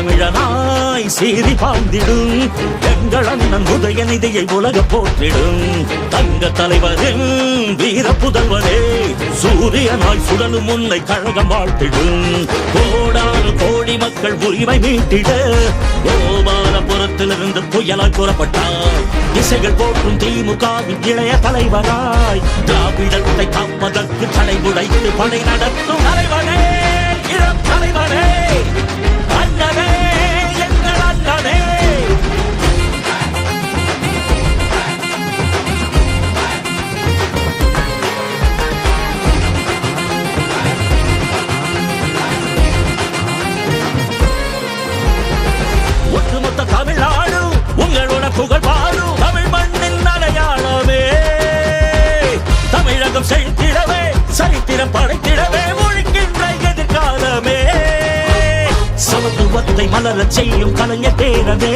தமிழனாய் சீறி பாய்ந்திடும் எங்கள் அண்ணன் உதயநிதியை உலக போற்றிடும். தங்க தலைவரின் வீர புதல்வரே சூரியனாய் சுடலும் முன்னை கழகம் வாழ்த்திடும். கோடானு கோடி மக்கள் உரிமை மீட்டிட கோபாலபுரத்திலிருந்து புயலாய் புறப்பட்டார் திசைகள் போற்றும் திமுகவின் இளைய தலைவராய் திராவிடத்தை காப்பதற்கு தடை உடைத்து படை நடத்தும் தலைவரே சமத்துவத்தை மலர செய்யும் கலைஞர் பேரவே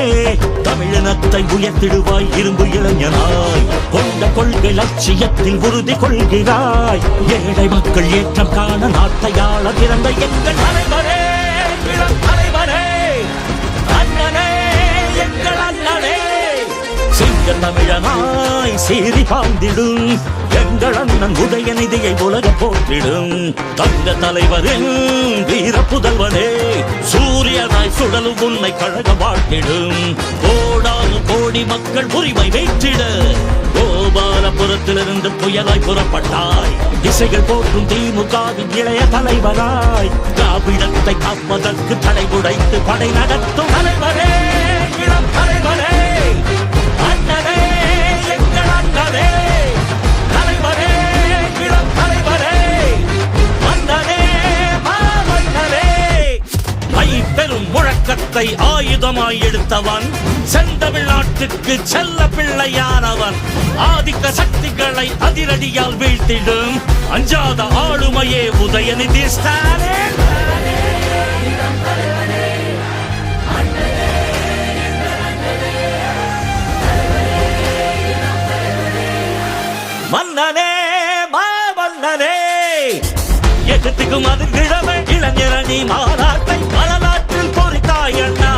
தமிழினத்தை உயர்த்திடுவாய் இரும்பு இளைஞனாய். கொண்ட கொள்கை லட்சியத்தில் உறுதி கொள்கிறாய். ஏழை மக்கள் ஏற்றம் காண நாட்டையாள பிறந்த எங்கள் தலைவரே வீரனாய் சீறி பாந்திடும். எங்கள் அண்ணன் உதயநிதியை உலக போற்றிடும். தங்க தலைவரின் வீர புதல்வனே சூரியனாய் சுடலும் உன்னை கழக வாழ்த்திடும். கோடானு கோடி மக்கள் உரிமை வைத்திட கோபாலபுரத்திலிருந்து புயலாய் புறப்பட்டாய். திசைகள் போற்றும் திமுகவின் இளைய தலைவராய் திராவிடத்தை காப்பதற்கு தலை உடைத்து படை நடத்தும் தலைவர் முழக்கத்தை ஆயுதமாய் எடுத்தவன். செந்தமிழ்நாட்டுக்கு செல்ல பிள்ளையானவன். ஆதிக்க சக்திகளை அதிரடியால் வீழ்த்திடும். அஞ்சாத ஆளுமையே உதயநிதி ஸ்டாலின். மன்னனே மாமன்னனே எகத்துக்கும் அது கிழமை இளைஞரணி மாநாட்டை மலநாட்டில் பொறித்தாயண்ணா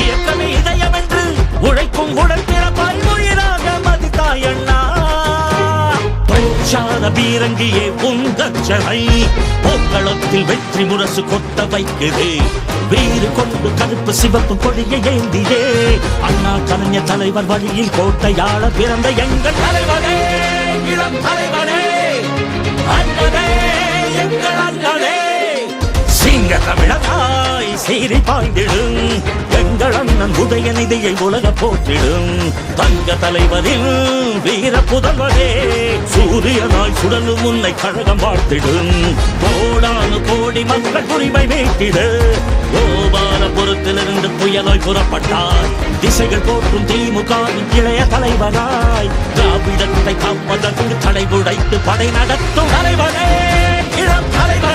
இயக்கமே இதயம் என்று உழைக்கும் உடற்பிறப்பாய் உயிராக மதித்தாயண்ணா. பிரச்சார பீரங்கியே உங்கச்சனை போக்களத்தில் வெற்றி முரசு கொத்த வைக்குது. வீறு கொண்டு கருப்பு சிவப்பு கொடியை ஏந்தியே அண்ணா கலைஞர் தலைவர் வழியில் கோட்டையாள பிறந்த எங்கள் தலைவனே இளம் தலைவனே. அண்ணனே. சீறி பாய்ந்திடும். எங்கள் அண்ணன் உதய நிதியை உலக போற்றிடும். தங்க தலைவரில் வீர புதல்வரே சூரியனாய் சுடலும் உன்னை கழகம் வாழ்த்திடும். கோடானு கோடி மக்கள் உரிமை மீட்டிடு. கோபாலபுரத்திலிருந்து புயலாய் புறப்பட்டார் திசைகள் போற்றும் திமுகவின் இளைய தலைவராய் திராவிடத்தை காப்பதற்கு தடை உடைத்து படை நடத்தும் தலைவரே இளம் தலைவர்